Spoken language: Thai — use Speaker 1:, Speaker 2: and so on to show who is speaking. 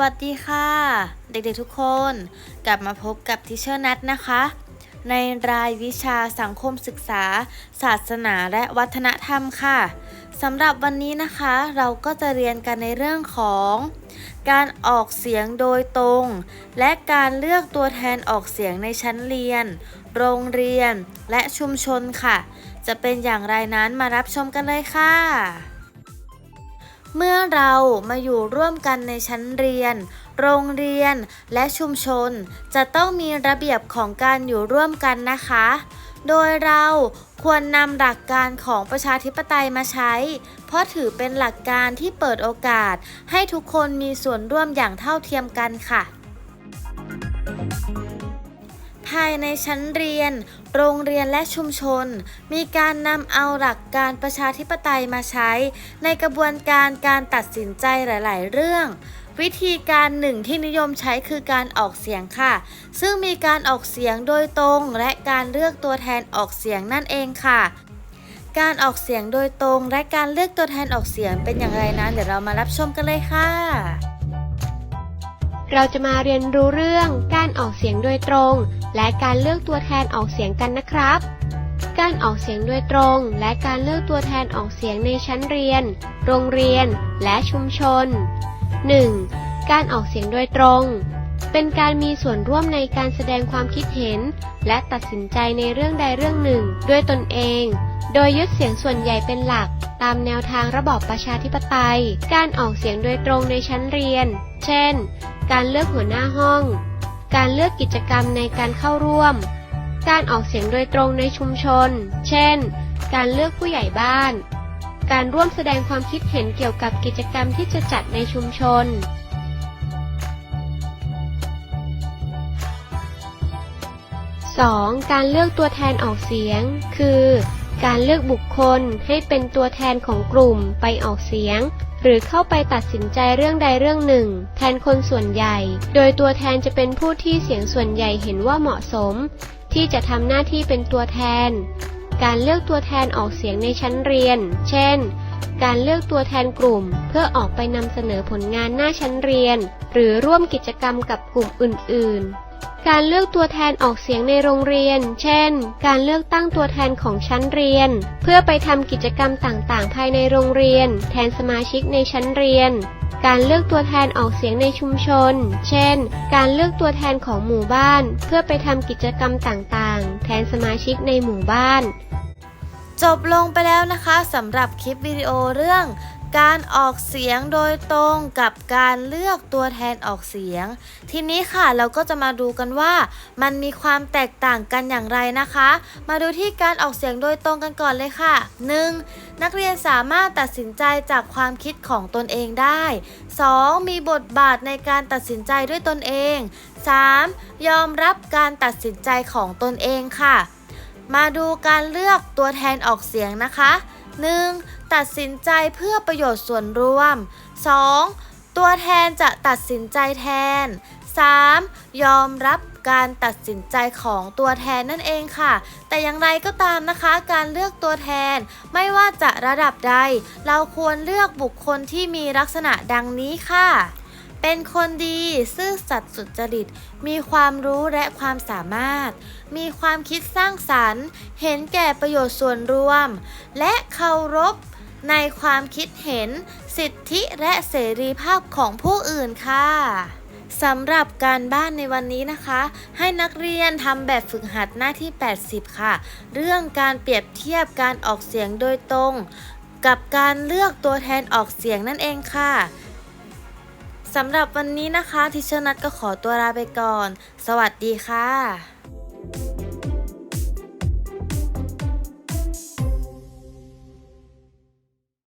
Speaker 1: วัสดีค่ะ เด็กๆทุกคนกลับมาพบกับทิเชอร์นัทนะคะ ในรายวิชาสังคมศึกษา ศาสนาและวัฒนธรรมค่ะสำหรับวันนี้นะคะเราก็จะเรียนกันในเรื่องของ การออกเสียงโดยตรง และการเลือกตัวแทนออกเสียงในชั้นเรียน โรงเรียนและชุมชนค่ะ จะเป็นอย่างไรนั้นมารับชมกันเลยค่ะ เมื่อเรามาอยู่ร่วมกันในชั้นเรียน โรงเรียน และชุมชน จะต้องมีระเบียบของการอยู่ร่วมกันนะคะ โดยเราควรนำหลักการของประชาธิปไตยมาใช้ เพราะถือเป็นหลักการที่เปิดโอกาส ให้ทุกคนมีส่วนร่วมอย่างเท่าเทียมกันค่ะ ภายในชั้นเรียน โรงเรียนและชุมชน มีการนำเอาหลักการประชาธิปไตยมาใช้ ในกระบวนการการตัดสินใจหลาย ๆ เรื่องวิธีการหนึ่งที่นิยมใช้คือการออกเสียงค่ะ ซึ่งมีการออกเสียงโดยตรง และการเลือกตัวแทนออกเสียงนั่นเองค่ะ การออกเสียงโดยตรง และการเลือกตัวแทนออกเสียงเป็นอย่างไรนั้นเดี๋ยวเรามารับชมกันเลยค่ะ
Speaker 2: เราจะมาเรียนรู้เรื่องการออกเสียงโดยตรง และการเลือกตัวแทนออกเสียงกันนะครับ การออกเสียงโดยตรง และการเลือกตัวแทนออกเสียงในชั้นเรียน โรงเรียน และชุมชน 1. การออกเสียงโดยตรง เป็นการมีส่วนร่วมในการแสดงความคิดเห็น และตัดสินใจในเรื่องใดเรื่องหนึ่ง ด้วยตนเอง โดยยึดเสียงส่วนใหญ่เป็นหลัก ตามแนวทางระบอบประชาธิปไตย การออกเสียงโดยตรงในชั้นเรียน เช่น การเลือกหัวหน้าห้อง การเลือกกิจกรรมในการเข้าร่วม การออกเสียงโดยตรงในชุมชน เช่น การเลือกผู้ใหญ่บ้าน การร่วมแสดงความคิดเห็นเกี่ยวกับกิจกรรมที่จะจัดในชุมชน 2. การเลือกตัวแทนออกเสียง คือ การเลือกบุคคลให้เป็นตัวแทนของกลุ่มไปออกเสียง หรือเข้าไปตัดสินใจเรื่องใดเรื่องหนึ่ง แทนคนส่วนใหญ่ โดยตัวแทนจะเป็นผู้ที่เสียงส่วนใหญ่เห็นว่าเหมาะสม ที่จะทำหน้าที่เป็นตัวแทน การเลือกตัวแทนออกเสียงในชั้นเรียน เช่น การเลือกตัวแทนกลุ่ม เพื่อออกไปนำเสนอผลงานหน้าชั้นเรียน หรือร่วมกิจกรรมกับกลุ่มอื่น ๆ การเลือกตัวแทนออกเสียงในโรงเรียน เช่น การเลือกตั้งตัวแทนของชั้นเรียน เพื่อไปทำกิจกรรมต่างๆ ภายในโรงเรียน แทนสมาชิกในชั้นเรียน การเลือกตัวแทนออกเสียงในชุมชน เช่น การเลือกตัวแทนของหมู่บ้าน เพื่อไปทำกิจกรรมต่างๆ แทนสมาชิกในหมู่บ้าน
Speaker 1: จบลงไปแล้วนะคะสำหรับคลิปวิดีโอเรื่อง การออกเสียงโดยตรงกับการเลือกตัวแทนออกเสียง ทีนี้ค่ะเราก็จะมาดูกันว่ามันมีความแตกต่างกันอย่างไรนะคะ มาดูที่การออกเสียงโดยตรงกันก่อนเลยค่ะ 1. นักเรียนสามารถตัดสินใจจากความคิดของตนเองได้ 2. มีบทบาทในการตัดสินใจด้วยตนเอง 3. ยอมรับการตัดสินใจของตนเองค่ะ มาดูการเลือกตัวแทนออกเสียงนะคะ 1. ตัดสินใจเพื่อประโยชน์ส่วนรวม 2. ตัวแทนจะตัดสินใจแทน 3. ยอมรับการตัดสินใจของตัวแทนนั่นเองค่ะ แต่อย่างไรก็ตามนะคะ การเลือกตัวแทนไม่ว่าจะระดับใด เราควรเลือกบุคคลที่มีลักษณะดังนี้ค่ะ เป็นคนดี ซื่อสัตย์สุจริต มีความรู้และความสามารถ มีความคิดสร้างสรรค์ เห็นแก่ประโยชน์ส่วนรวม และเคารพ ในความคิดเห็น สิทธิและเสรีภาพของผู้อื่นค่ะสำหรับการบ้านในวันนี้นะคะ ให้นักเรียนทำแบบฝึกหัดหน้าที่ 80 ค่ะ เรื่องการเปรียบเทียบการออกเสียงโดยตรง กับการเลือกตัวแทนออกเสียงนั่นเองค่ะสำหรับวันนี้นะคะ ทิเชอร์นัทก็ขอตัวลาไปก่อน สวัสดีค่ะ